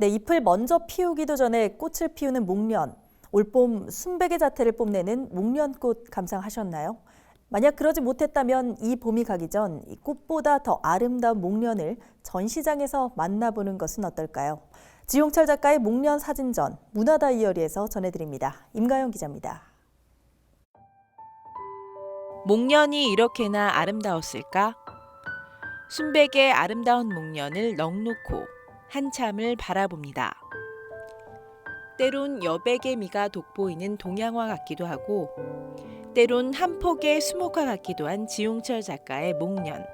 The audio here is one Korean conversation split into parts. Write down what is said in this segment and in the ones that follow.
네, 잎을 먼저 피우기도 전에 꽃을 피우는 목련. 올봄 순백의 자태를 뽐내는 목련꽃 감상하셨나요? 만약 그러지 못했다면 이 봄이 가기 전이 꽃보다 더 아름다운 목련을 전시장에서 만나보는 것은 어떨까요? 지용철 작가의 목련 사진전 문화다이어리에서 전해드립니다. 임가영 기자입니다. 목련이 이렇게나 아름다웠을까? 순백의 아름다운 목련을 넉놓고 한참을 바라봅니다. 때론 여백의 미가 돋보이는 동양화 같기도 하고 때론 한 폭의 수목화 같기도 한 지용철 작가의 목련.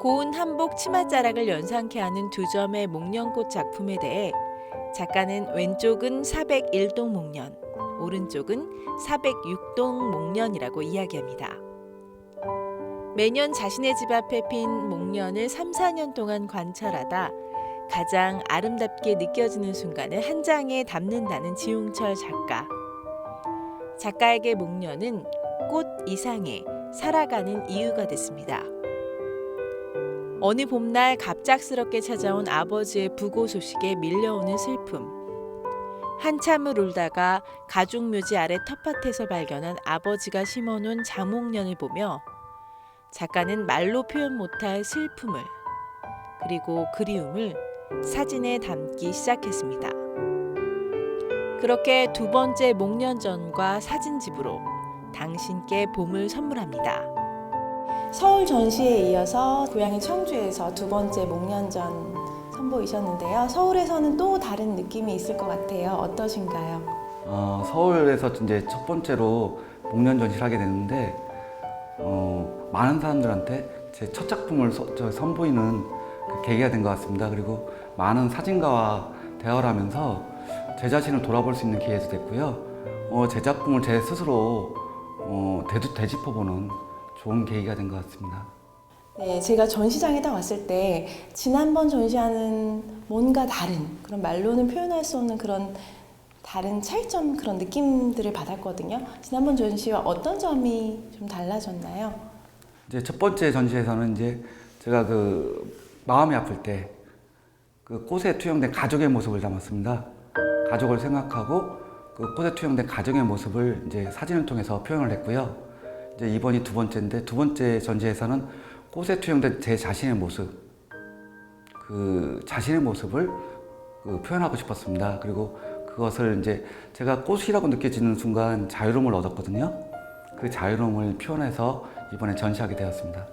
고운 한복 치맛자락을 연상케 하는 두 점의 목련꽃 작품에 대해 작가는 왼쪽은 401동 목련, 오른쪽은 406동 목련이라고 이야기합니다. 매년 자신의 집 앞에 핀 목련을 3, 4년 동안 관찰하다 가장 아름답게 느껴지는 순간을 한 장에 담는다는 지용철 작가. 작가에게 목련은 꽃 이상의 살아가는 이유가 됐습니다. 어느 봄날 갑작스럽게 찾아온 아버지의 부고 소식에 밀려오는 슬픔. 한참을 울다가 가죽 묘지 아래 텃밭에서 발견한 아버지가 심어놓은 장목련을 보며 작가는 말로 표현 못할 슬픔을 그리고 그리움을 사진에 담기 시작했습니다. 그렇게 두 번째 목련전과 사진집으로 당신께 봄을 선물합니다. 서울 전시에 이어서 고향인 청주에서 두 번째 목련전 선보이셨는데요. 서울에서는 또 다른 느낌이 있을 것 같아요. 어떠신가요? 어, 서울에서 이제 첫 번째로 목련 전시를 하게 됐는데 어, 많은 사람들한테 제 첫 작품을 서- 저 선보이는 그 계기가 된 것 같습니다. 그리고 많은 사진가와 대화를 하면서 제 자신을 돌아볼 수 있는 기회도 됐고요. 어, 제 작품을 제 스스로 어, 되짚, 되짚어보는 좋은 계기가 된 것 같습니다. 네, 제가 전시장에 딱 왔을 때 지난번 전시하는 뭔가 다른 그런 말로는 표현할 수 없는 그런 다른 차이점 그런 느낌들을 받았거든요. 지난번 전시와 어떤 점이 좀 달라졌나요? 이제 첫 번째 전시에서는 이제 제가 그 마음이 아플 때 그 꽃에 투영된 가족의 모습을 담았습니다. 가족을 생각하고 그 꽃에 투영된 가정의 모습을 이제 사진을 통해서 표현을 했고요. 이제 이번이 두 번째인데 두 번째 전시에서는 꽃에 투영된 제 자신의 모습, 그 자신의 모습을 그 표현하고 싶었습니다. 그리고 그것을 이제 제가 꽃이라고 느껴지는 순간 자유로움을 얻었거든요. 그 자유로움을 표현해서 이번에 전시하게 되었습니다.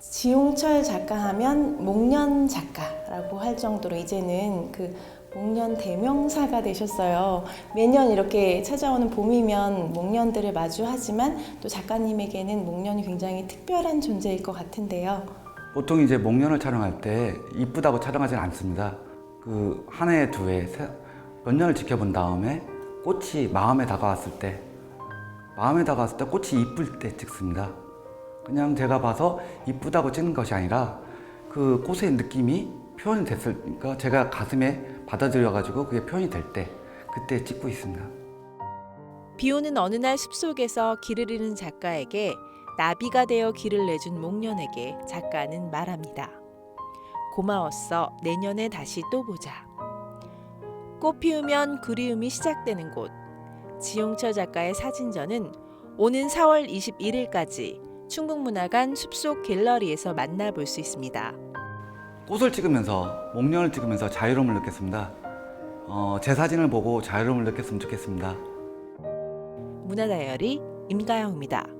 지용철 작가 하면 목련 작가라고 할 정도로 이제는 그 목련 대명사가 되셨어요. 매년 이렇게 찾아오는 봄이면 목련들을 마주하지만 또 작가님에게는 목련이 굉장히 특별한 존재일 것 같은데요. 보통 이제 목련을 촬영할 때 이쁘다고 촬영하지는 않습니다. 그 한 해, 두 해, 세- 몇 년을 지켜본 다음에 꽃이 마음에 다가왔을 때, 마음에 다가왔을 때 꽃이 이쁠 때 찍습니다. 그냥 제가 봐서 이쁘다고 찍는 것이 아니라 그 꽃의 느낌이 표현이 됐으니까 제가 가슴에 받아들여가지고 그게 표현이 될 때, 그때 찍고 있습니다. 비 오는 어느 날 숲속에서 길을 잃은 작가에게 나비가 되어 길을 내준 목련에게 작가는 말합니다. 고마웠어. 내년에 다시 또 보자. 꽃 피우면 그리움이 시작되는 곳. 지용철 작가의 사진전은 오는 4월 21일까지 충북문화관 숲속 갤러리에서 만나볼 수 있습니다. 꽃을 찍으면서, 목련을 찍으면서 자유로움을 느꼈습니다. 어, 제 사진을 보고 자유로움을 느꼈으면 좋겠습니다. 문화다이어리 임가영입니다.